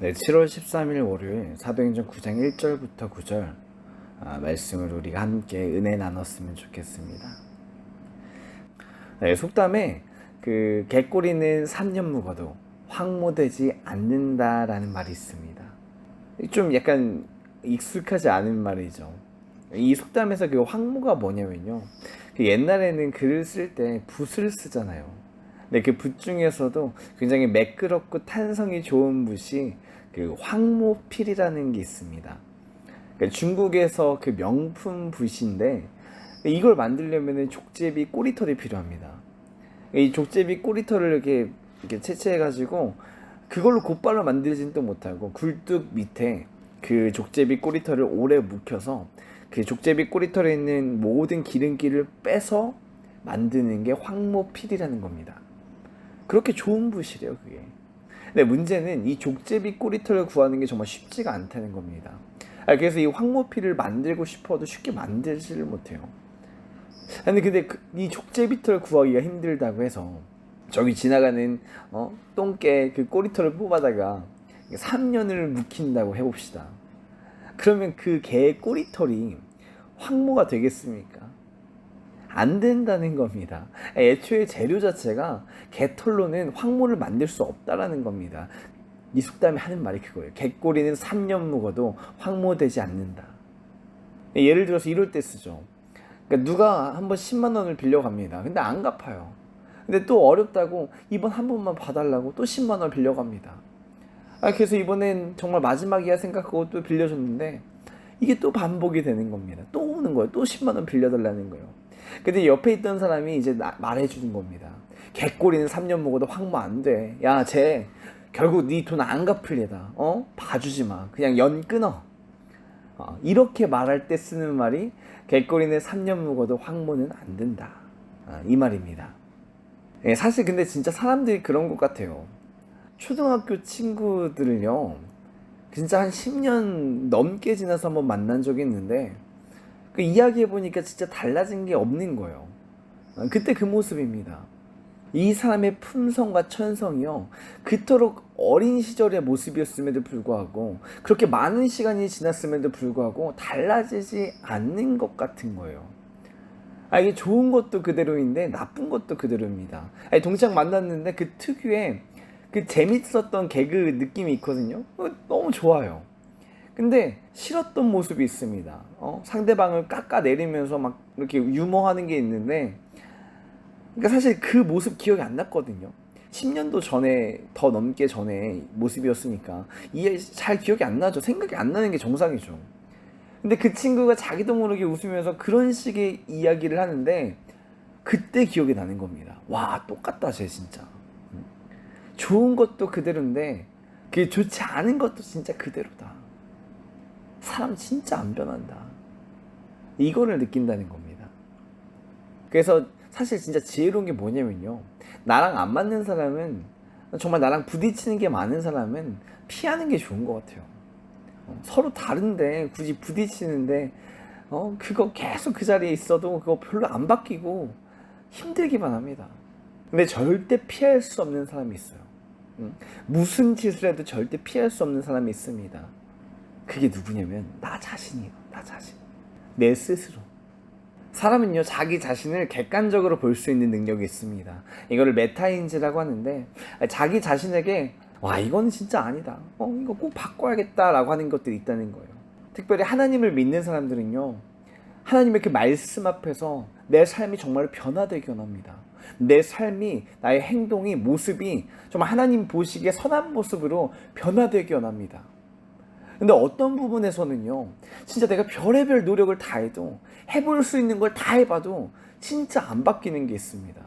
네, 7월 13일 월요일 사도행전 9장 1절부터 9절 아, 말씀을 우리가 함께 은혜 나눴으면 좋겠습니다. 네, 속담에 그 개꼬리는 3년 묵어도 황무되지 않는다라는 말이 있습니다. 좀 약간 익숙하지 않은 말이죠. 이 속담에서 그 황무가 뭐냐면요. 그 옛날에는 글을 쓸 때 붓을 쓰잖아요. 근데 그 붓 중에서도 굉장히 매끄럽고 탄성이 좋은 붓이 그 황모필이라는 게 있습니다. 그러니까 중국에서 그 명품 붓인데 이걸 만들려면 족제비 꼬리털이 필요합니다. 이 족제비 꼬리털을 이렇게 이렇게 채취해가지고 그걸로 곧바로 만들지는 또 못하고 굴뚝 밑에 그 족제비 꼬리털을 오래 묵혀서 그 족제비 꼬리털에 있는 모든 기름기를 빼서 만드는 게 황모필이라는 겁니다. 그렇게 좋은 붓이래요, 그게. 근데 문제는 이 족제비 꼬리털을 구하는 게 정말 쉽지가 않다는 겁니다. 아, 그래서 이 황모필을 만들고 싶어도 쉽게 만들지를 못해요. 아니 근데 그, 이 족제비털 구하기가 힘들다고 해서 저기 지나가는 어, 똥개 그 꼬리털을 뽑아다가 3년을 묵힌다고 해봅시다. 그러면 그개 꼬리털이 황모가 되겠습니까? 안 된다는 겁니다. 애초에 재료 자체가 개털로는 황모를 만들 수 없다라는 겁니다. 이 속담이 하는 말이 그거예요. 개꼬리는 3년 묵어도 황모되지 않는다. 예를 들어서 이럴 때 쓰죠. 그러니까 누가 한 번 10만 원을 빌려갑니다. 근데 안 갚아요. 근데 또 어렵다고 이번 한 번만 봐달라고 또 10만 원 빌려갑니다. 아, 그래서 이번엔 정말 마지막이야 생각하고 또 빌려줬는데 이게 또 반복이 되는 겁니다. 또 오는 거예요. 또 10만 원 빌려달라는 거예요. 근데 옆에 있던 사람이 이제 나, 말해주는 겁니다. 개꼬리는 3년 먹어도 황모 안 돼. 야, 쟤 결국 네 돈 안 갚을 예다. 어? 봐주지 마. 그냥 연 끊어. 어, 이렇게 말할 때 쓰는 말이 개꼬리는 3년 묵어도 황모는 안 된다. 아, 이 말입니다. 예, 사실 근데 진짜 사람들이 그런 것 같아요. 초등학교 친구들을요, 진짜 한 10년 넘게 지나서 한번 만난 적이 있는데, 그 이야기해 보니까 진짜 달라진 게 없는 거예요. 아, 그때 그 모습입니다. 이 사람의 품성과 천성이요. 그토록 어린 시절의 모습이었음에도 불구하고, 그렇게 많은 시간이 지났음에도 불구하고, 달라지지 않는 것 같은 거예요. 아, 이게 좋은 것도 그대로인데, 나쁜 것도 그대로입니다. 아니, 동창 만났는데, 그 특유의 그 재밌었던 개그 느낌이 있거든요. 어, 너무 좋아요. 근데 싫었던 모습이 있습니다. 어? 상대방을 깎아내리면서 막 이렇게 유머하는 게 있는데, 그러니까 사실 그 모습 기억이 안 났거든요. 10년도 전에 더 넘게 전에 모습이었으니까 이해 잘 기억이 안 나죠. 생각이 안 나는 게 정상이죠. 근데 그 친구가 자기도 모르게 웃으면서 그런 식의 이야기를 하는데 그때 기억이 나는 겁니다. 와 똑같다 쟤 진짜. 좋은 것도 그대로인데 그 좋지 않은 것도 진짜 그대로다. 사람 진짜 안 변한다. 이거를 느낀다는 겁니다. 그래서 사실 진짜 지혜로운 게 뭐냐면요. 나랑 안 맞는 사람은 정말 나랑 부딪히는 게 많은 사람은 피하는 게 좋은 것 같아요. 어, 서로 다른데 굳이 부딪히는데 어 그거 계속 그 자리에 있어도 그거 별로 안 바뀌고 힘들기만 합니다. 근데 절대 피할 수 없는 사람이 있어요. 음, 무슨 짓을 해도 절대 피할 수 없는 사람이 있습니다. 그게 누구냐면 나 자신이에요. 나 자신. 내 스스로. 사람은요 자기 자신을 객관적으로 볼 수 있는 능력이 있습니다. 이거를 메타인지라고 하는데 자기 자신에게 와 이건 진짜 아니다. 어 이거 꼭 바꿔야겠다라고 하는 것들이 있다는 거예요. 특별히 하나님을 믿는 사람들은요 하나님의 그 말씀 앞에서 내 삶이 정말 변화되기 원합니다. 내 삶이 나의 행동이 모습이 정말 하나님 보시기에 선한 모습으로 변화되기 원합니다. 근데 어떤 부분에서는요, 진짜 내가 별의별 노력을 다 해도, 해볼 수 있는 걸 다 해봐도, 진짜 안 바뀌는 게 있습니다.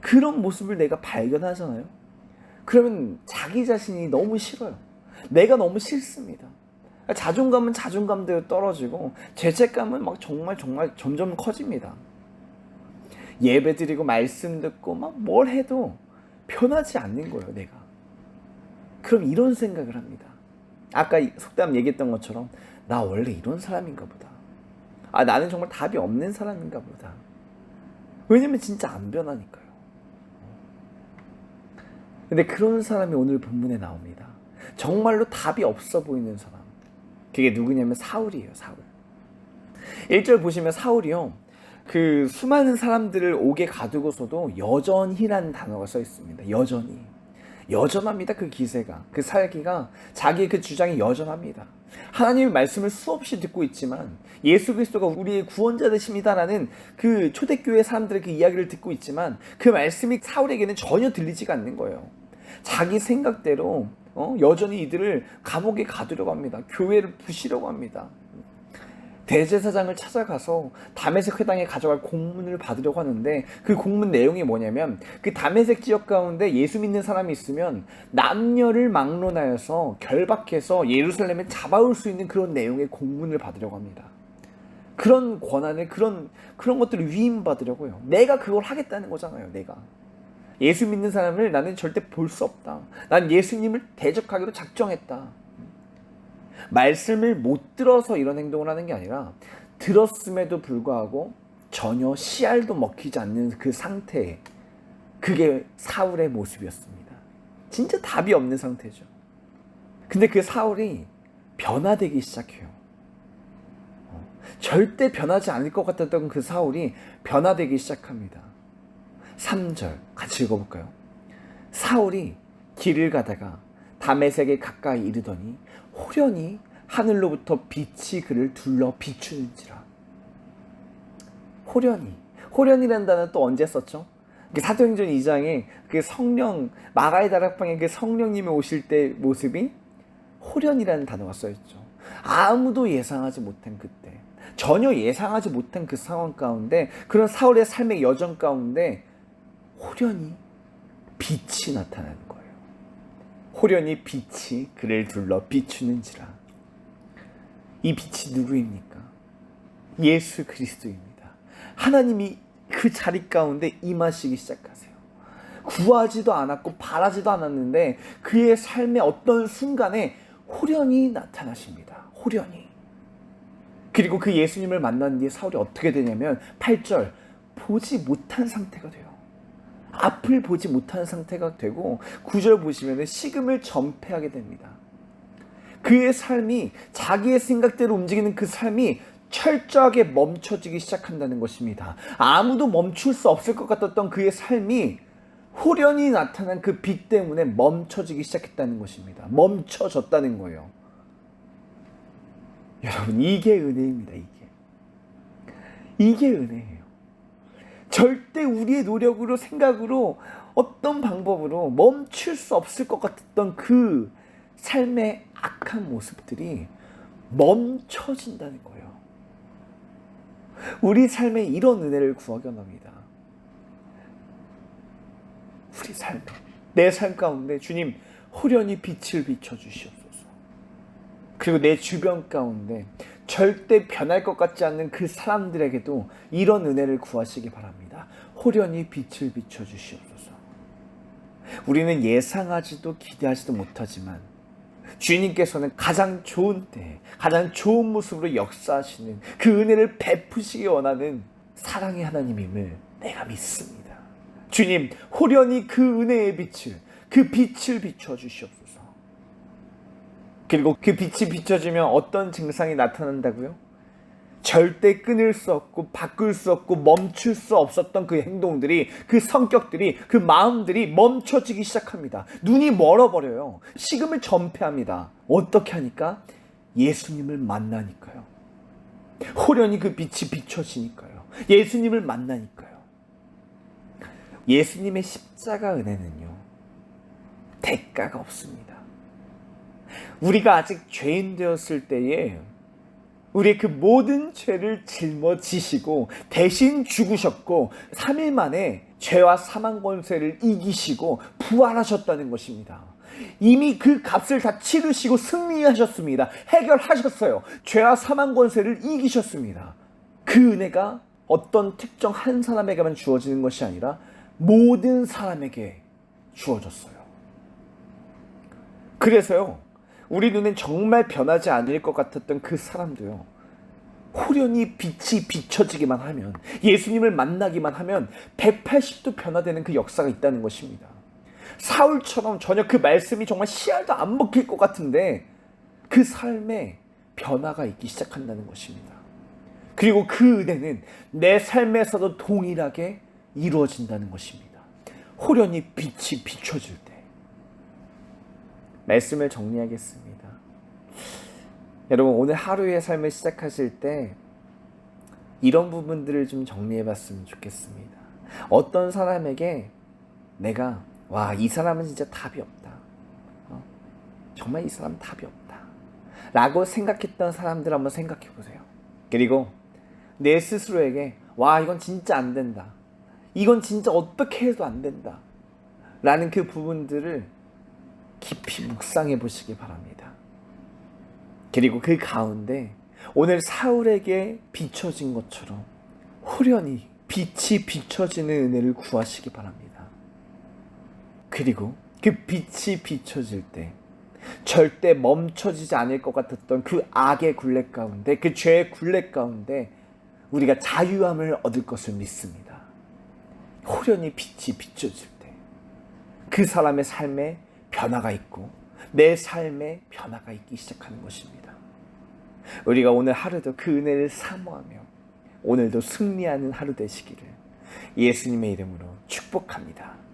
그런 모습을 내가 발견하잖아요? 그러면 자기 자신이 너무 싫어요. 내가 너무 싫습니다. 자존감은 자존감대로 떨어지고, 죄책감은 막 정말 정말 점점 커집니다. 예배 드리고 말씀 듣고 막 뭘 해도 변하지 않는 거예요, 내가. 그럼 이런 생각을 합니다. 아까 속담 얘기했던 것처럼 나 원래 이런 사람인가 보다. 아 나는 정말 답이 없는 사람인가 보다. 왜냐면 진짜 안 변하니까요. 근데 그런 사람이 오늘 본문에 나옵니다. 정말로 답이 없어 보이는 사람. 그게 누구냐면 사울이에요, 사울. 1절 보시면 사울이요. 그 수많은 사람들을 옥에 가두고서도 여전히라는 단어가 써 있습니다. 여전히. 여전합니다. 그 기세가. 그 살기가 자기의 그 주장이 여전합니다. 하나님의 말씀을 수없이 듣고 있지만 예수 그리스도가 우리의 구원자 되십니다라는 그 초대교회 사람들의 그 이야기를 듣고 있지만 그 말씀이 사울에게는 전혀 들리지가 않는 거예요. 자기 생각대로 어? 여전히 이들을 감옥에 가두려고 합니다. 교회를 부시려고 합니다. 대제사장을 찾아가서 다메섹 회당에 가져갈 공문을 받으려고 하는데 그 공문 내용이 뭐냐면 그 다메섹 지역 가운데 예수 믿는 사람이 있으면 남녀를 막론하여서 결박해서 예루살렘에 잡아올 수 있는 그런 내용의 공문을 받으려고 합니다. 그런 권한을 그런 그런 것들을 위임받으려고요. 내가 그걸 하겠다는 거잖아요. 내가 예수 믿는 사람을 나는 절대 볼 수 없다. 난 예수님을 대적하기로 작정했다. 말씀을 못 들어서 이런 행동을 하는 게 아니라 들었음에도 불구하고 전혀 씨알도 먹히지 않는 그 상태 그게 사울의 모습이었습니다. 진짜 답이 없는 상태죠. 근데 그 사울이 변화되기 시작해요. 어, 절대 변하지 않을 것 같았던 그 사울이 변화되기 시작합니다. 3절 같이 읽어볼까요? 사울이 길을 가다가 다메섹에 가까이 이르더니 호련히 하늘로부터 빛이 그를 둘러 비추는지라. 호련히. 호련이라는 단어 또 언제 썼죠? 사도행전 2장에 그 성령 마가의 다락방에 그 성령님이 오실 때 모습이 호련이라는 단어가 써있죠. 아무도 예상하지 못한 그때, 전혀 예상하지 못한 그 상황 가운데 그런 사울의 삶의 여정 가운데 호련히 빛이 나타나는. 호련히 빛이 그를 둘러 비추는지라. 이 빛이 누구입니까? 예수 그리스도입니다. 하나님이 그 자리 가운데 임하시기 시작하세요. 구하지도 않았고 바라지도 않았는데 그의 삶의 어떤 순간에 호련히 나타나십니다. 호련히. 그리고 그 예수님을 만난 뒤에 사울이 어떻게 되냐면 8절 보지 못한 상태가 돼요. 앞을 보지 못하는 상태가 되고 구절 보시면 식음을 전폐하게 됩니다. 그의 삶이 자기의 생각대로 움직이는 그 삶이 철저하게 멈춰지기 시작한다는 것입니다. 아무도 멈출 수 없을 것 같았던 그의 삶이 호련히 나타난 그 빛 때문에 멈춰지기 시작했다는 것입니다. 멈춰졌다는 거예요. 여러분, 이게 은혜입니다, 이게. 이게 은혜예요. 절대 우리의 노력으로, 생각으로, 어떤 방법으로 멈출 수 없을 것 같았던 그 삶의 악한 모습들이 멈춰진다는 거예요. 우리 삶에 이런 은혜를 구하기 원합니다. 우리 삶에 내삶 가운데 주님 호련히 빛을 비춰 주시옵소서. 그리고 내 주변 가운데 절대 변할 것 같지 않는 그 사람들에게도 이런 은혜를 구하시기 바랍니다. 호련히 빛을 비춰 주시옵소서. 우리는 예상하지도 기대하지도 못하지만 주님께서는 가장 좋은 때, 가장 좋은 모습으로 역사하시는 그 은혜를 베푸시기 원하는 사랑의 하나님임을 내가 믿습니다. 주님, 호련히 그 은혜의 빛을, 그 빛을 비춰 주시옵소서. 그리고 그 빛이 비춰지면 어떤 증상이 나타난다고요? 절대 끊을 수 없고 바꿀 수 없고 멈출 수 없었던 그 행동들이 그 성격들이 그 마음들이 멈춰지기 시작합니다. 눈이 멀어버려요. 식음을 전폐합니다. 어떻게 하니까? 예수님을 만나니까요. 호련히 그 빛이 비춰지니까요. 예수님을 만나니까요. 예수님의 십자가 은혜는요. 대가가 없습니다. 우리가 아직 죄인 되었을 때에 우리의 그 모든 죄를 짊어지시고 대신 죽으셨고 3일 만에 죄와 사망 권세를 이기시고 부활하셨다는 것입니다. 이미 그 값을 다 치르시고 승리하셨습니다. 해결하셨어요. 죄와 사망 권세를 이기셨습니다. 그 은혜가 어떤 특정 한 사람에게만 주어지는 것이 아니라 모든 사람에게 주어졌어요. 그래서요. 우리 눈엔 정말 변하지 않을 것 같았던 그 사람도요. 호련히 빛이 비춰지기만 하면 예수님을 만나기만 하면 180도 변화되는 그 역사가 있다는 것입니다. 사울처럼 전혀 그 말씀이 정말 씨알도 안 먹힐 것 같은데 그 삶에 변화가 있기 시작한다는 것입니다. 그리고 그 은혜는 내 삶에서도 동일하게 이루어진다는 것입니다. 호련히 빛이 비춰질 때. 말씀을 정리하겠습니다. 여러분, 오늘 하루의 삶을 시작하실 때 이런 부분들을 좀 정리해 봤으면 좋겠습니다. 어떤 사람에게 내가, 와, 이 사람은 진짜 답이 없다. 어? 정말 이 사람 답이 없다. 라고 생각했던 사람들 한번 생각해 보세요. 그리고 내 스스로에게, 와, 이건 진짜 안 된다. 이건 진짜 어떻게 해도 안 된다. 라는 그 부분들을 깊이 묵상해 보시기 바랍니다. 그리고 그 가운데 오늘 사울에게 비춰진 것처럼 호련히 빛이 비춰지는 은혜를 구하시기 바랍니다. 그리고 그 빛이 비춰질 때 절대 멈춰지지 않을 것 같았던 그 악의 굴레 가운데 그 죄의 굴레 가운데 우리가 자유함을 얻을 것을 믿습니다. 호련히 빛이 비춰질 때 그 사람의 삶에 변화가 있고 내 삶에 변화가 있기 시작하는 것입니다. 우리가 오늘 하루도 그 은혜를 사모하며 오늘도 승리하는 하루 되시기를 예수님의 이름으로 축복합니다.